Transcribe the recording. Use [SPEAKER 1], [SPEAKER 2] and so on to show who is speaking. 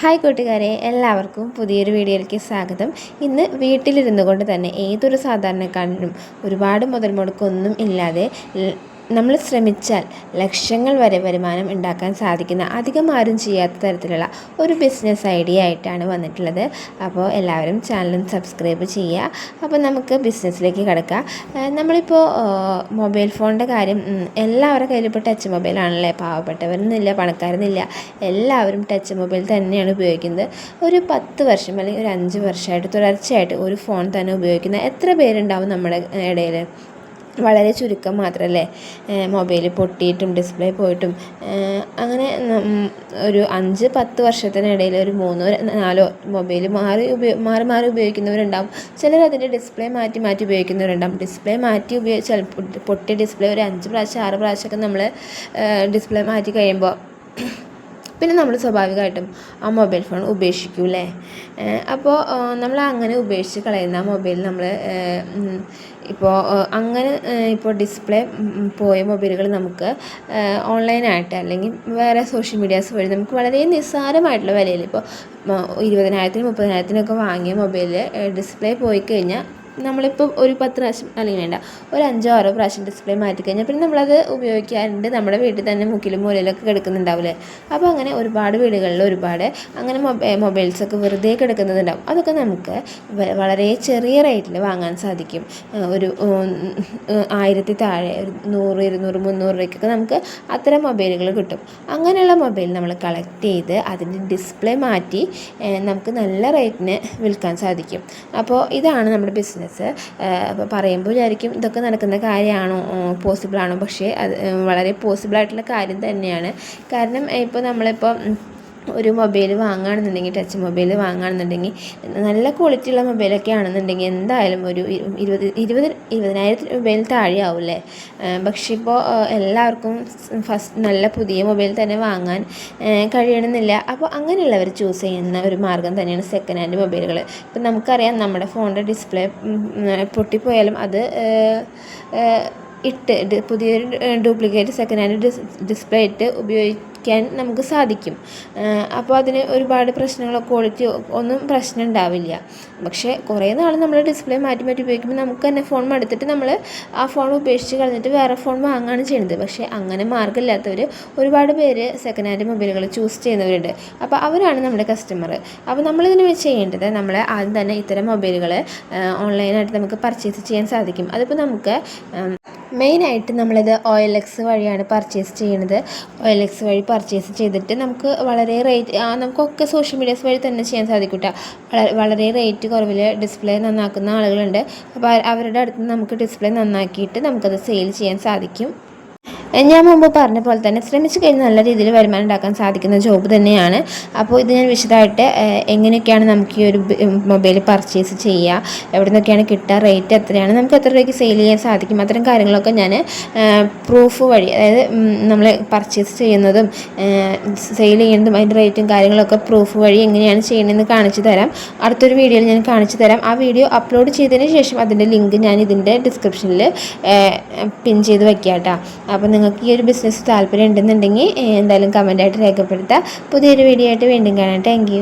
[SPEAKER 1] Hi കൂട്ടുകാരെ എല്ലാവർക്കും പുതിയൊരു വീഡിയോയിലേക്ക് സ്വാഗതം. ഇന്ന് വീട്ടിലിരുന്നു കൊണ്ട് തന്നെ ഏതൊരു സാധാരണക്കാരനും ഒരുപാട് മുതൽ മുടക്കൊന്നും ഇല്ലാതെ നമ്മൾ ശ്രമിച്ചാൽ ലക്ഷങ്ങൾ വരെ വരുമാനം ഉണ്ടാക്കാൻ സാധിക്കുന്ന അധികം ആരും ചെയ്യാത്ത തരത്തിലുള്ള ഒരു ബിസിനസ് ഐഡിയ ആയിട്ടാണ് വന്നിട്ടുള്ളത്. അപ്പോൾ എല്ലാവരും ചാനലും സബ്സ്ക്രൈബ് ചെയ്യുക. അപ്പോൾ നമുക്ക് ബിസിനസ്സിലേക്ക് കിടക്കാം. നമ്മളിപ്പോൾ മൊബൈൽ ഫോണിന്റെ കാര്യം എല്ലാവരുടെ കയ്യിലും ഇപ്പോൾ ടച്ച് മൊബൈലാണല്ലേ പാവപ്പെട്ടവരെന്നില്ല പണക്കാരെന്നില്ല എല്ലാവരും ടച്ച് മൊബൈൽ തന്നെയാണ് ഉപയോഗിക്കുന്നത്. ഒരു പത്ത് വർഷം അല്ലെങ്കിൽ ഒരു അഞ്ച് വർഷമായിട്ട് തുടർച്ചയായിട്ട് ഒരു ഫോൺ തന്നെ ഉപയോഗിക്കുന്ന എത്ര പേരുണ്ടാവും നമ്മുടെ ഇടയിൽ വളരെ ചുരുക്കം മാത്രമല്ലേ? മൊബൈൽ പൊട്ടിയിട്ടും ഡിസ്പ്ലേ പോയിട്ടും. അങ്ങനെ ഒരു അഞ്ച് പത്ത് വർഷത്തിനിടയിൽ ഒരു മൂന്നോ നാലോ മൊബൈൽ മാറി ഉപയോഗ മാറി മാറി ഉപയോഗിക്കുന്നവരുണ്ടാവും. ചിലർ അതിന്റെ ഡിസ്പ്ലേ മാറ്റി മാറ്റി ഉപയോഗിക്കുന്നവരുണ്ടാവും. ഡിസ്പ്ലേ മാറ്റി ഉപയോഗിച്ച് പൊട്ടിയ ഡിസ്പ്ലേ ഒരു അഞ്ച് പ്രാവശ്യം ആറ് പ്രാവശ്യമൊക്കെ നമ്മൾ ഡിസ്പ്ലേ മാറ്റി കഴിയുമ്പോൾ പിന്നെ നമ്മൾ സ്വാഭാവികമായിട്ടും ആ മൊബൈൽ ഫോൺ ഉപേക്ഷിക്കൂലേ അപ്പോൾ നമ്മൾ അങ്ങനെ ഉപേക്ഷിച്ച് കളയുന്ന ആ മൊബൈൽ നമ്മൾ ഇപ്പോൾ അങ്ങനെ ഇപ്പോൾ ഡിസ്പ്ലേ പോയ മൊബൈലുകൾ നമുക്ക് ഓൺലൈനായിട്ട് അല്ലെങ്കിൽ വേറെ സോഷ്യൽ മീഡിയാസ് വഴി നമുക്ക് വളരെ നിസ്സാരമായിട്ടുള്ള വിലയിൽ ഇപ്പോൾ ഇരുപതിനായിരത്തിനും മുപ്പതിനായിരത്തിനൊക്കെ വാങ്ങിയ മൊബൈൽ ഡിസ്പ്ലേ പോയി കഴിഞ്ഞാൽ നമ്മളിപ്പോൾ ഒരു പത്ത് പ്രാവശ്യം അല്ലെങ്കിൽ വേണ്ട ഒരു അഞ്ചോ ആറോ പ്രാവശ്യം ഡിസ്പ്ലേ മാറ്റി കഴിഞ്ഞാൽ പിന്നെ നമ്മളത് ഉപയോഗിക്കാറുണ്ട് നമ്മുടെ വീട്ടിൽ തന്നെ മുക്കിലും മൂലയിലൊക്കെ കിടക്കുന്നുണ്ടാവില്ലേ? അപ്പോൾ അങ്ങനെ ഒരുപാട് വീടുകളിൽ ഒരുപാട് അങ്ങനെ മൊബൈ മൊബൈൽസൊക്കെ വെറുതെ കിടക്കുന്നുണ്ടാവും. അതൊക്കെ നമുക്ക് വളരെ ചെറിയ റേറ്റിൽ വാങ്ങാൻ സാധിക്കും. ഒരു ആയിരത്തി താഴെ ഒരു നൂറ് ഇരുന്നൂറ് മുന്നൂറ് രൂപയ്ക്കൊക്കെ നമുക്ക് അത്തരം മൊബൈലുകൾ കിട്ടും. അങ്ങനെയുള്ള മൊബൈൽ നമ്മൾ കളക്ട് ചെയ്ത് അതിന്റെ ഡിസ്പ്ലേ മാറ്റി നമുക്ക് നല്ല റേറ്റിന് വിൽക്കാൻ സാധിക്കും. അപ്പോൾ ഇതാണ് നമ്മുടെ ബിസിനസ് അപ്പോൾ പറയുമ്പോൾ വിചാരിക്കും ഇതൊക്കെ നടക്കുന്ന കാര്യമാണോ പോസിബിളാണോ പക്ഷേ അത് വളരെ പോസിബിളായിട്ടുള്ള കാര്യം തന്നെയാണ്. കാരണം ഇപ്പോൾ നമ്മളിപ്പോൾ ഒരു മൊബൈൽ വാങ്ങുകയാണെന്നുണ്ടെങ്കിൽ ടച്ച് മൊബൈൽ വാങ്ങുകയാണെന്നുണ്ടെങ്കിൽ നല്ല ക്വാളിറ്റി ഉള്ള മൊബൈലൊക്കെ ആണെന്നുണ്ടെങ്കിൽ എന്തായാലും ഒരു ഇരുപത് ഇരുപത് ഇരുപതിനായിരത്തിന് മൊബൈൽ താഴെ ആവില്ലേ പക്ഷേ ഇപ്പോൾ എല്ലാവർക്കും ഫസ്റ്റ് നല്ല പുതിയ മൊബൈൽ തന്നെ വാങ്ങാൻ കഴിയണമെന്നില്ല. അപ്പോൾ അങ്ങനെയുള്ളവർ ചൂസ് ചെയ്യുന്ന ഒരു മാർഗം തന്നെയാണ് സെക്കൻഡ് ഹാൻഡ് മൊബൈലുകൾ ഇപ്പം നമുക്കറിയാം നമ്മുടെ ഫോണിന്റെ ഡിസ്പ്ലേ പൊട്ടിപ്പോയാലും അത് ഇട്ട് പുതിയൊരു duplicate second hand dis display ഇട്ട് ഉപയോഗിക്കാൻ നമുക്ക് സാധിക്കും. അപ്പോൾ അതിന് ഒരുപാട് പ്രശ്നങ്ങളോ ക്വാളിറ്റി ഒന്നും പ്രശ്നം ഉണ്ടാവില്ല. പക്ഷേ കുറേ നാൾ നമ്മൾ ഡിസ്പ്ലേ മാറ്റി മാറ്റി ഉപയോഗിക്കുമ്പോൾ നമുക്ക് തന്നെ ഫോൺ മടുത്തിട്ട് നമ്മൾ ആ ഫോൺ ഉപേക്ഷിച്ച് കളഞ്ഞിട്ട് വേറെ ഫോൺ വാങ്ങുകയാണ് ചെയ്യുന്നത് പക്ഷേ അങ്ങനെ മാർഗമില്ലാത്തവർ ഒരുപാട് പേര് സെക്കൻഡ് ഹാൻഡ് മൊബൈലുകൾ ചൂസ് ചെയ്യുന്നവരുണ്ട്. അപ്പോൾ അവരാണ് നമ്മുടെ കസ്റ്റമർ അപ്പോൾ നമ്മളിതിന് ചെയ്യേണ്ടത് നമ്മൾ ആദ്യം തന്നെ ഇത്തരം മൊബൈലുകൾ ഓൺലൈനായിട്ട് നമുക്ക് പർച്ചേസ് ചെയ്യാൻ സാധിക്കും. അതിപ്പോൾ നമുക്ക് മെയിനായിട്ട് നമ്മളിത് എൽ എക്സ് വഴിയാണ് പർച്ചേസ് ചെയ്യുന്നത് എൽ എക്സ് വഴി പർച്ചേസ് ചെയ്തിട്ട് നമുക്ക് വളരെ റേറ്റ് നമുക്കൊക്കെ സോഷ്യൽ മീഡിയാസ് വഴി തന്നെ ചെയ്യാൻ സാധിക്കും വളരെ റേറ്റ് കുറവിൽ ഡിസ്പ്ലേ നന്നാക്കുന്ന ആളുകളുണ്ട്. അപ്പോൾ അവരുടെ അടുത്ത് നമുക്ക് ഡിസ്പ്ലേ നന്നാക്കിയിട്ട് നമുക്കത് സെയിൽ ചെയ്യാൻ സാധിക്കും. ഞാൻ മുമ്പ് പറഞ്ഞ പോലെ തന്നെ ശ്രമിച്ചു കഴിഞ്ഞാൽ നല്ല രീതിയിൽ വരുമാനം ഉണ്ടാക്കാൻ സാധിക്കുന്ന ജോബ് തന്നെയാണ്. അപ്പോൾ ഇത് ഞാൻ വിശദമായിട്ട് എങ്ങനെയൊക്കെയാണ് നമുക്ക് ഈ ഒരു മൊബൈൽ പർച്ചേസ് ചെയ്യുക എവിടെ നിന്നൊക്കെയാണ് കിട്ടുക? റേറ്റ് എത്രയാണ്? നമുക്ക് എത്ര രൂപയ്ക്ക് സെയിൽ ചെയ്യാൻ സാധിക്കും? അത്തരം കാര്യങ്ങളൊക്കെ ഞാൻ പ്രൂഫ് വഴി അതായത് നമ്മൾ പർച്ചേസ് ചെയ്യുന്നതും സെയിൽ ചെയ്യുന്നതും അതിന്റെ റേറ്റും കാര്യങ്ങളൊക്കെ പ്രൂഫ് വഴി എങ്ങനെയാണ് ചെയ്യണമെന്ന് കാണിച്ചു തരാം. അടുത്തൊരു വീഡിയോയിൽ ഞാൻ കാണിച്ചു തരാം. ആ വീഡിയോ അപ്ലോഡ് ചെയ്തതിന് ശേഷം അതിന്റെ ലിങ്ക് ഞാൻ ഇതിന്റെ ഡിസ്ക്രിപ്ഷനിൽ പിൻ ചെയ്ത് വയ്ക്കാം കേട്ടോ അപ്പോൾ നിങ്ങൾക്ക് ഈ ഒരു ബിസിനസ് താല്പര്യം ഉണ്ടെന്നുണ്ടെങ്കിൽ എന്തായാലും കമന്റായിട്ട് രേഖപ്പെടുത്തുക. പുതിയൊരു വീഡിയോ ആയിട്ട് വീണ്ടും കാണാം. താങ്ക്